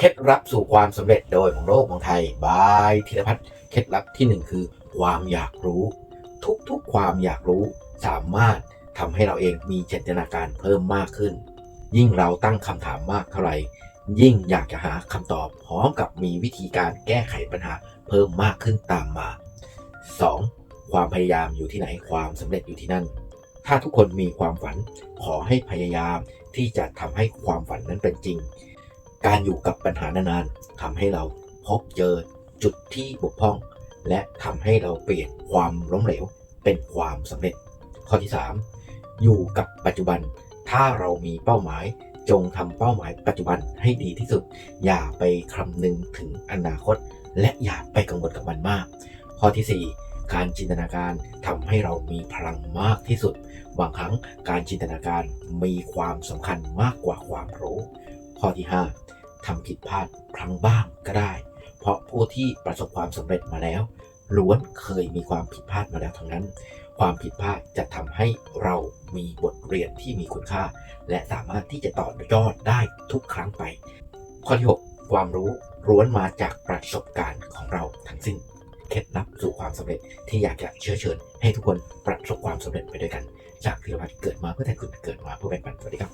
เคล็ดลับสู่ความสำเร็จโดยของโลกของไทยบายธีรพัฒน์เคล็ดลับที่หนึ่งคือ ความอยากรู้ ทุกๆความอยากรู้สามารถทำให้เราเองมีจินตนาการเพิ่มมากขึ้น ยิ่งเราตั้งคำถามมากเท่าไหร่ ยิ่งอยากจะหาคำตอบพร้อมกับมีวิธีการแก้ไขปัญหาเพิ่มมากขึ้นตามมา 2. ความพยายามอยู่ที่ไหนความสำเร็จอยู่ที่นั่น ถ้าทุกคนมีความฝันขอให้พยายามที่จะทำให้ความฝันนั้นเป็นจริง การอยู่กับปัญหานานๆทำให้เราพบเจอจุดที่บกพร่อง และทำให้เราเปลี่ยนความล้มเหลวเป็นความสำเร็จ ข้อที่ 3. อยู่กับปัจจุบัน ถ้าเรามีเป้าหมายจงทำเป้าหมายปัจจุบันให้ดีที่สุด อย่าไปคำนึงถึงอนาคต และอย่าไปกังวลกับมันมาก ข้อที่ 4 การจินตนาการทำให้เรามีพลังมากที่สุด บางครั้งการจินตนาการมีความสำคัญมากกว่าความรู้ ข้อที่ 5 ทำผิดพลาดครั้งบ้างก็ได้ เพราะผู้ที่ประสบความสำเร็จมาแล้วล้วนเคยมีความผิดพลาดมาแล้วทั้งนั้น ความผิดพลาดจะทำให้เรามีบทเรียนที่มีคุณค่า และสามารถที่จะต่อยอดได้ทุกครั้งไป ข้อที่ 6 ความรู้ล้วนมาจากประสบการณ์ของเราทั้งสิ้น เคล็ดลับสู่ความสำเร็จที่อยากจะเชื้อเชิญ ให้ทุกคนประสบความสำเร็จไปด้วยกัน จากพิรวัตรเกิดมาเพื่อแทนคุณเกิดมาเพื่อแบ่งปันสวัสดีครับ